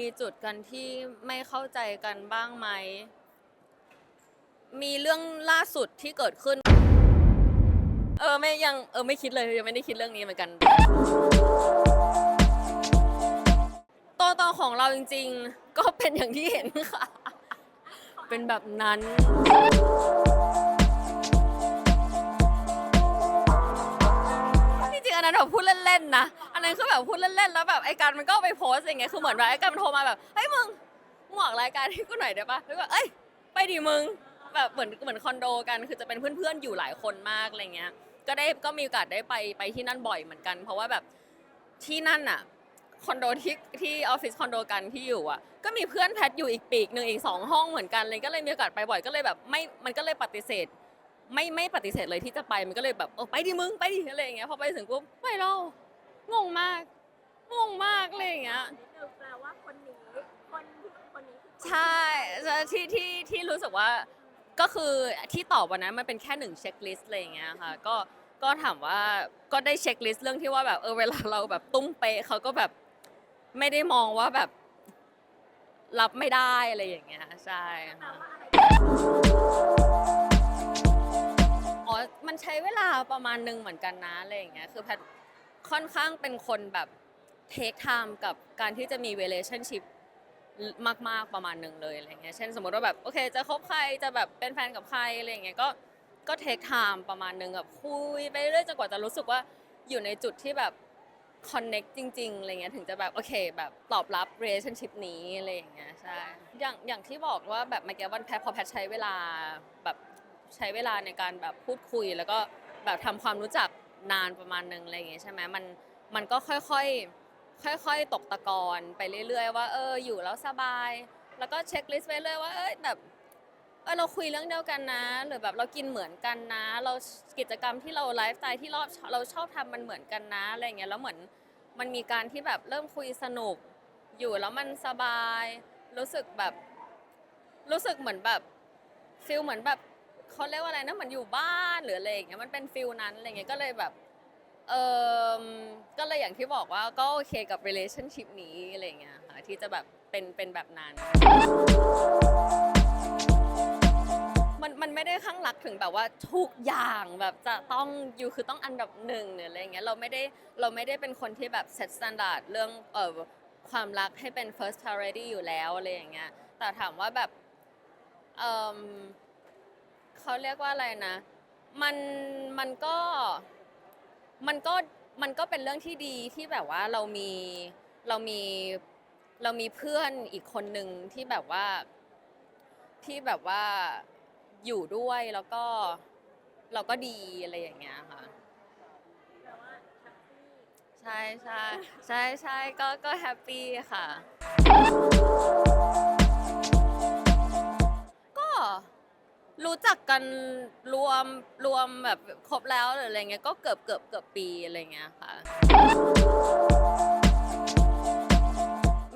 มีจุดกันที่ไม่เข้าใจกันบ้างไหม มีเรื่องล่าสุดที่เกิดขึ้น เออไม่ยังเออไม่คิดเลยยังไม่ได้คิดเรื่องนี้เหมือนกัน ตัวตนของเราจริง ๆ ก็เป็นอย่างที่เห็นค่ะ เป็นแบบนั้นจริงๆอันนั้นแบบพูดเล่น ๆ นะ นนั้นคือแบบพูดเล่นๆแล้วแบบไอ้การมันก็ไปโพสต์อย่างเงี้ยคือเหมือนแบบไอ้การมันโทรมาแบบเฮ้ยมึงมึงออกรายการให้กูหน่อยได้ปะแล้วก็เอ้ยไปดิมึงแบบเหมือนเหมือนคอนโดกันคือจะเป็นเพื่อนๆอยู่หลายคนมากอะไรเงี้ย ก็ได้ก็มีโอกาสได้ไปไปที่นั่นบ่อยเหมือนกัน เพราะว่าแบบที่นั่นอะคอนโดที่ที่ออฟฟิศคอนโดกันที่อยู่อะก็มีเพื่อนแพทอยู่อีกปีกหนึ่งอีกสองห้องเหมือนกันเลยก็เลยมีโอกาสไปบ่อยก็เลยแบบไม่มันก็เลยปฏิเสธ ไม่ไม่ปฏิเสธเลยที่จะไปมันก็เลยแบบเออไปดิมึงไปดิอะไรอย่างเงี้ยพอไปถึงปุ๊บไม่เล่า งงมากงงมากเลยอย่างเงี้ย นิดนึงแปลว่าคนนี้ คนที่คนนี้คือคนใช่ใช่ที่ที่ที่รู้สึกว่าก็คือที่ตอบวันนั้นมันเป็นแค่หนึ่งเช็คลิสต์อะไรอย่างเงี้ยค่ะก็ก็ถามว่าก็ได้เช็คลิสต์เรื่องที่ว่าแบบเออเวลาเราแบบตุ้มเป๊ะเขาก็แบบไม่ได้มองว่าแบบรับไม่ได้อะไรอย่างเงี้ยใช่แปลค่ะว่าอะไรอ๋อมันใช้เวลาประมาณหนึ่งเหมือนกันนะอะไรอย่างเงี้ยคือแพท ค่อนข้างเป็นคนแบบเทคไทม์กับการที่จะมี relationship มาก ๆ ประมาณหนึ่งเลยอะไรเงี้ย เช่นสมมติว่าแบบโอเค จะคบใครจะแบบเป็นแฟนกับใครอะไรเงี้ยก็ก็เทคไทม์ประมาณหนึ่งแบบคุยไปเรื่อยจนกว่าจะรู้สึกว่าอยู่ในจุดที่แบบคอนเน็กจริงๆอะไรเงี้ยถึงจะแบบโอเคแบบตอบรับ relationship นี้อะไรอย่างเงี้ยใช่อย่างอย่างที่บอกว่าแบบเมื่อกี้วันแพทพอแพทใช้เวลาแบบใช้เวลาในการแบบพูดคุย แล้วก็แบบทำความรู้จัก นานประมาณนึงอะไรอย่างเงี้ยใช่ไหมมันมันก็ค่อยๆค่อยๆตกตะกอนไปเรื่อย ๆ ว่าเอออยู่แล้วสบาย แล้วก็เช็คลิสต์ไปเรื่อยว่าเอ้ยแบบเออเราคุยเรื่องเดียวกันนะ หรือแบบเรากินเหมือนกันนะ เรากิจกรรมที่เราไลฟ์สไตล์ที่เราเราชอบทำมันเหมือนกันนะอะไรอย่างเงี้ยแล้วเหมือนมันมีการที่แบบเริ่มคุยสนุก อยู่แล้วมันสบาย รู้สึกแบบ รู้สึกเหมือนแบบฟิลเหมือนแบบ เขาเรียกว่าอะไรนะเหมือนอยู่บ้านหรืออะไรอย่างเงี้ยมันเป็นฟิลนั้นอะไรเงี้ยก็เลยแบบเออก็เลยอย่างที่บอกว่าก็โอเคกับ relationship นี้อะไรเงี้ยค่ะที่จะแบบเป็นเป็นแบบนั้น มันมันไม่ได้ข้างรักถึงแบบว่าทุกอย่างแบบจะต้องอยู่คือต้องอันดับหนึ่งหรืออะไรเงี้ยเราไม่ได้เราไม่ได้เป็นคนที่แบบ set standard เรื่องเออความรักให้เป็น first priority อยู่แล้วอะไรอย่างเงี้ยแต่ถามว่าแบบเออ เขาเรียกว่าอะไรนะ มันมันก็มันก็มันก็เป็นเรื่องที่ดีที่แบบว่าเรามีเรามีเรามีเพื่อนอีกคนหนึ่งที่แบบว่าที่แบบว่าอยู่ด้วยแล้วก็เราก็ดีอะไรอย่างเงี้ยค่ะแปลว่าแฮปปี้ใช่ใช่ใช่ใช่ก็ก็แฮปปี้ค่ะ กกันรวมรวมแบบครบแล้วหรืออะไรเงี้ยก็เกือบเกือบเกือบปีอะไรเงี้ยค่ะ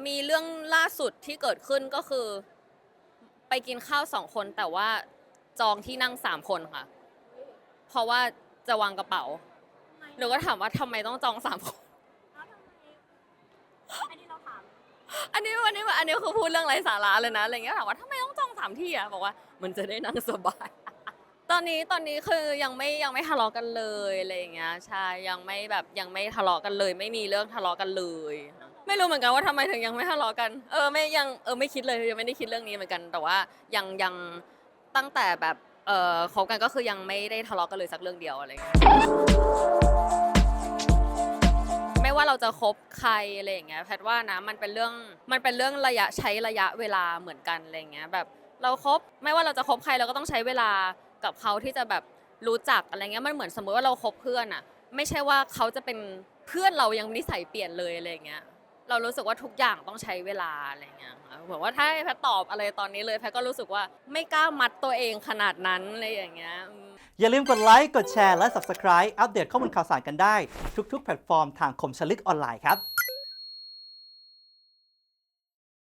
มีเรื่องล่าสุดที่เกิดขึ้นก็คือ ไปกินข้าวสองคนแต่ว่าจองที่นั่งสามคนค่ะ เพราะว่าจะวางกระเป๋าทำไมหนูก็ถามว่าทำไมต้องจองสามคนแล้วทำไมอันนี้เราถามอันนี้วันนี้อันนี้คือพูดเรื่องไร้สาระเลยนะอะไรเงี้ยถามว่าทำไมต้องจองสามที่อะบอกว่ามันจะได้นั่งสบาย ตอนนี้ตอนนี้คือยังไม่ยังไม่ทะเลาะกันเลยอะไรอย่างเงี้ยใช่ยังไม่แบบยังไม่ทะเลาะกันเลย ไม่มีเรื่องทะเลาะกันเลย ไม่รู้เหมือนกันว่าทำไมถึงยังไม่ทะเลาะกัน เออไม่ยังเออไม่คิดเลยยังไม่ได้คิดเรื่องนี้เหมือนกัน แต่ว่ายังยังตั้งแต่แบบเออคบกันก็คือยังไม่ได้ทะเลาะกันเลยสักเรื่องเดียวอะไรเงี้ยไม่ว่าเราจะคบใครอะไรอย่างเงี้ยแพทย์ว่านะมันเป็นเรื่องมันเป็นเรื่องระยะใช้ระยะเวลาเหมือนกันอะไรอย่างเงี้ยแบบเราคบไม่ว่าเราจะคบใครเราก็ต้องใช้เวลากับเขาที่จะแบบรู้จักอะไรเงี้ยมันเหมือนสมมติว่าเราคบเพื่อนอะไม่ใช่ว่าเขาจะเป็นเพื่อนเรายังนิสัยเปลี่ยนเลยอะไรเงี้ยเรารู้สึกว่าทุกอย่างต้องใช้เวลาอะไรเงี้ยเหมือนว่าถ้าแพทตอบอะไรตอนนี้เลยแพทก็รู้สึกว่าไม่กล้ามัดตัวเองขนาดนั้นอะไรอย่างเงี้ยอืมอย่าลืมกดไลค์ กดแชร์ และ Subscribe อัปเดตข้อมูลข่าวสารกันได้ ทุกๆ แพลตฟอร์มทางคมชลึกออนไลน์ครับ